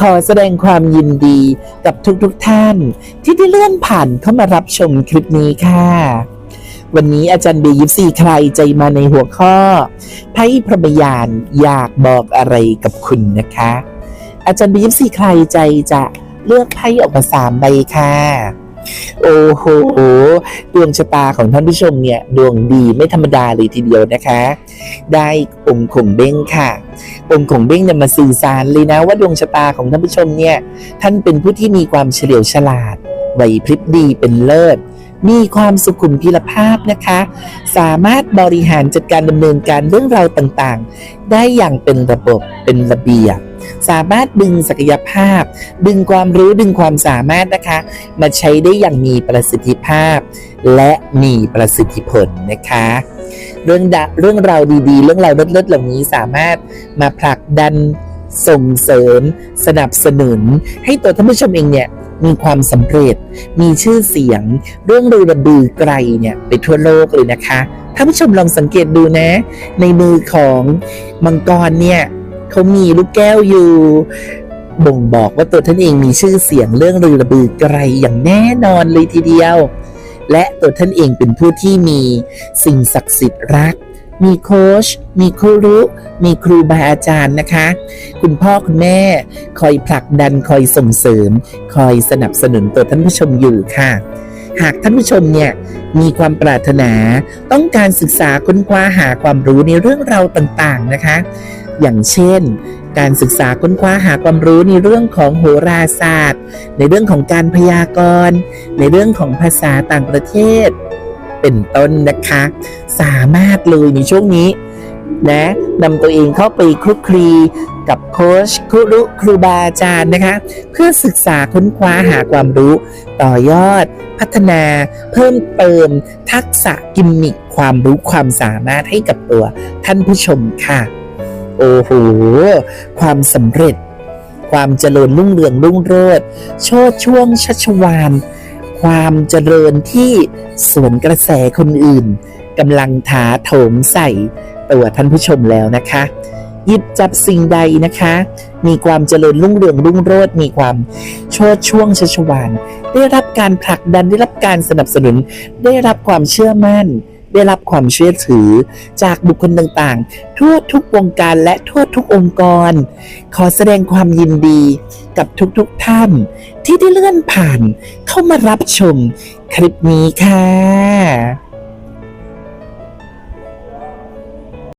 ขอแสดงความยินดีกับทุกๆทท่าน ที่ได้เลื่อนผ่านเข้ามารับชมคลิปนี้ค่ะ วันนี้อาจารย์เบยิปซีใครใจมาในหัวข้อไพ่พรหมยานอยากบอกอะไรกับคุณนะคะ อาจารย์เบยิปซีใครใจจะเลือกไพ่ออกมาสามใบค่ะ โอ้โหดวงชะตาของท่านผู้ชมเนี่ยดวงดีไม่ธรรมดาเลยทีเดียวนะคะ ได้องค์ขงเบ้งค่ะองค์ขงเบ้งเนี่ยมาสื่อสารเลยนะว่าดวงชะตาของท่านผู้ชมเนี่ยท่านเป็นผู้ที่มีความเฉลียวฉลาดไหวพริบดีเป็นเลิศมีความสุขุมพิรภาพนะคะ สามารถบริหารจัดการดำเนินการเรื่องราวต่างๆ ได้อย่างเป็นระบบเป็นระเบียบ สามารถดึงศักยภาพ ดึงความรู้ดึงความสามารถนะคะ มาใช้ได้อย่างมีประสิทธิภาพ และมีประสิทธิผลนะคะ เรื่องดะเรื่องราวดีๆ เรื่องราวเลิศๆเหล่านี้สามารถมาผลักดันส่งเสริม สนับสนุน ให้ตัวท่านผู้ชมเองเนี่ยมีความสำเร็จ มีชื่อเสียง เรื่องลือระบือไกลเนี่ยไปทั่วโลกเลยนะคะท่านผู้ชมลองสังเกตดูนะ ในมือของมังกรเนี่ย เขามีลูกแก้วอยู่ บ่งบอกว่าตัวท่านเองมีชื่อเสียงเรื่องลือระบือไกลอย่างแน่นอนเลยทีเดียว และตัวท่านเองเป็นผู้ที่มีสิ่งศักดิ์สิทธิ์รัก มีโค้ช มีครูรู้มีครูบาอาจารย์นะคะ คุณพ่อคุณแม่คอยผลักดันคอยส่งเสริม คอยสนับสนุนตัวท่านผู้ชมอยู่ค่ะหากท่านผู้ชมเนี่ยมีความปรารถนา ต้องการศึกษาค้นคว้าหาความรู้ในเรื่องราวต่างๆนะคะ อย่างเช่น การศึกษาค้นคว้าหาความรู้ในเรื่องของโหราศาสตร์ ในเรื่องของการพยากรณ์ ในเรื่องของภาษาต่างประเทศ เป็นต้นนะคะ สามารถเลยในช่วงนี้นะนำตัวเองเข้าไปคลุกคลีกับโค้ชครูรุครูบาอาจารย์นะคะ เพื่อศึกษาค้นคว้าหาความรู้ ต่อยอด พัฒนา เพิ่มเติม ทักษะกิมมิคความรู้ความสามารถให้กับตัว ท่านผู้ชมค่ะ โอ้โห ความสำเร็จ ความเจริญรุ่งเรืองรุ่งโรจน์โชดช่วงชัชวาน ความเจริญที่สวนกระแสคนอื่นกำลังถาโถมใส่ตัวท่านผู้ชมแล้วนะคะ หยิบจับสิ่งใดนะคะ มีความเจริญรุ่งเรืองรุ่งโรจน์มีความโชดช่วงชัชวาน ได้รับการผลักดันได้รับการสนับสนุน ได้รับความเชื่อมั่น ได้รับความเชื่อถือจากบุคคลต่างๆ ทั่วทุกวงการและทั่วทุกองค์กร ขอแสดงความยินดีกับทุกๆท่าน ที่ได้เลื่อนผ่านเข้ามารับชมคลิปนี้ค่ะ